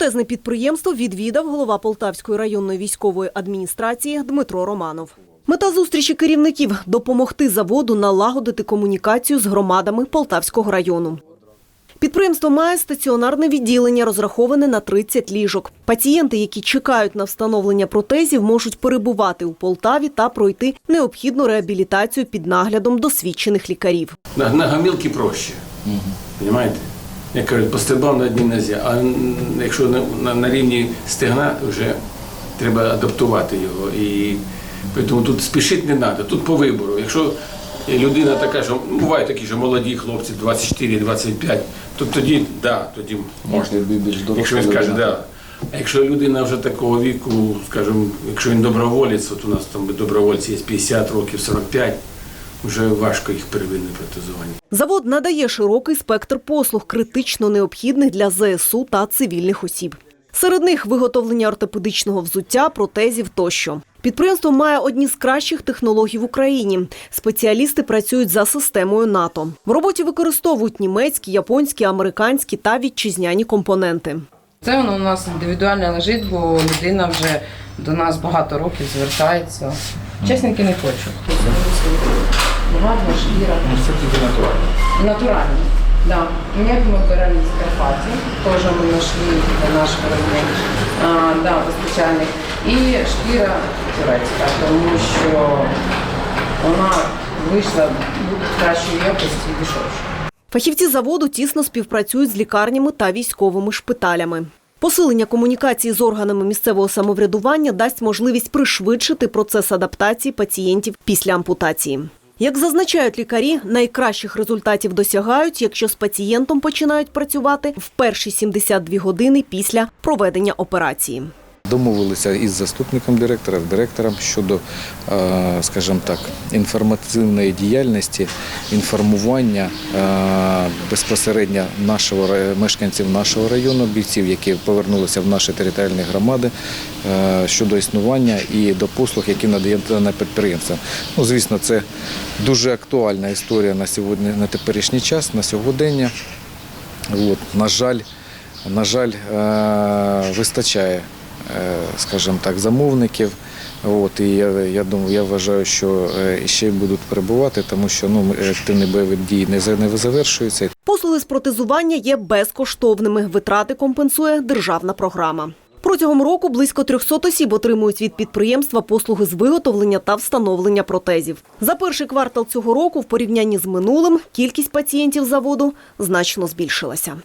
Протезне підприємство відвідав голова Полтавської районної військової адміністрації Дмитро Романов. Мета зустрічі керівників допомогти заводу налагодити комунікацію з громадами Полтавського району. Підприємство має стаціонарне відділення, розраховане на 30 ліжок. Пацієнти, які чекають на встановлення протезів, можуть перебувати у Полтаві та пройти необхідну реабілітацію під наглядом досвідчених лікарів. На, на гамілки проще. Понимаєте? Як кажуть, пострибав на одній нозі, а якщо на, на, на рівні стегна, вже треба адаптувати його. І тому тут спішити не треба, тут по вибору. Якщо людина така, що ну, бувають такі, що молоді хлопці, 24-25, то тоді, да, тоді можна. Якщо він скаже, да. А якщо людина вже такого віку, скажімо, якщо він доброволець, от у нас там добровольці є 50 років, 45, вже важко їх первинне протезування. Завод надає широкий спектр послуг, критично необхідних для ЗСУ та цивільних осіб. Серед них виготовлення ортопедичного взуття, протезів тощо. Підприємство має одні з кращих технологій в Україні. Спеціалісти працюють за системою НАТО. В роботі використовують німецькі, японські, американські та вітчизняні компоненти. Це воно у нас індивідуально лежить, бо людина вже до нас багато років звертається. Чесненьки не хочу. Гарна шкіра. Це тільки натурально. Натурально. Да. М'як ми беремо з Карпатів, теж ми знайшли для нашого району, да, постачальник. І шкіра турецька, тому що вона вийшла кращої якості і дешевше. Фахівці заводу тісно співпрацюють з лікарнями та військовими шпиталями. Посилення комунікації з органами місцевого самоврядування дасть можливість пришвидшити процес адаптації пацієнтів після ампутації. Як зазначають лікарі, найкращих результатів досягають, якщо з пацієнтом починають працювати в перші 72 години після проведення операції. Домовилися із заступником директора, з директором щодо, е, скажімо так, інформаційної діяльності, інформування е, безпосередньо нашого мешканців нашого району, бійців, які повернулися в наші територіальні громади е, щодо існування і до послуг, які надає дане підприємство. Ну, звісно, це дуже актуальна історія на сьогодні, на теперішній час, на сьогодення. От, на жаль, на жаль, вистачає, скажімо так, замовників. От, і я, я думаю, я вважаю, що е, ще будуть перебувати, тому що ну, активні бойові дії не завершуються. Послуги з протезування є безкоштовними. Витрати компенсує державна програма. Протягом року близько 300 осіб отримують від підприємства послуги з виготовлення та встановлення протезів. За перший квартал цього року, в порівнянні з минулим, кількість пацієнтів заводу значно збільшилася.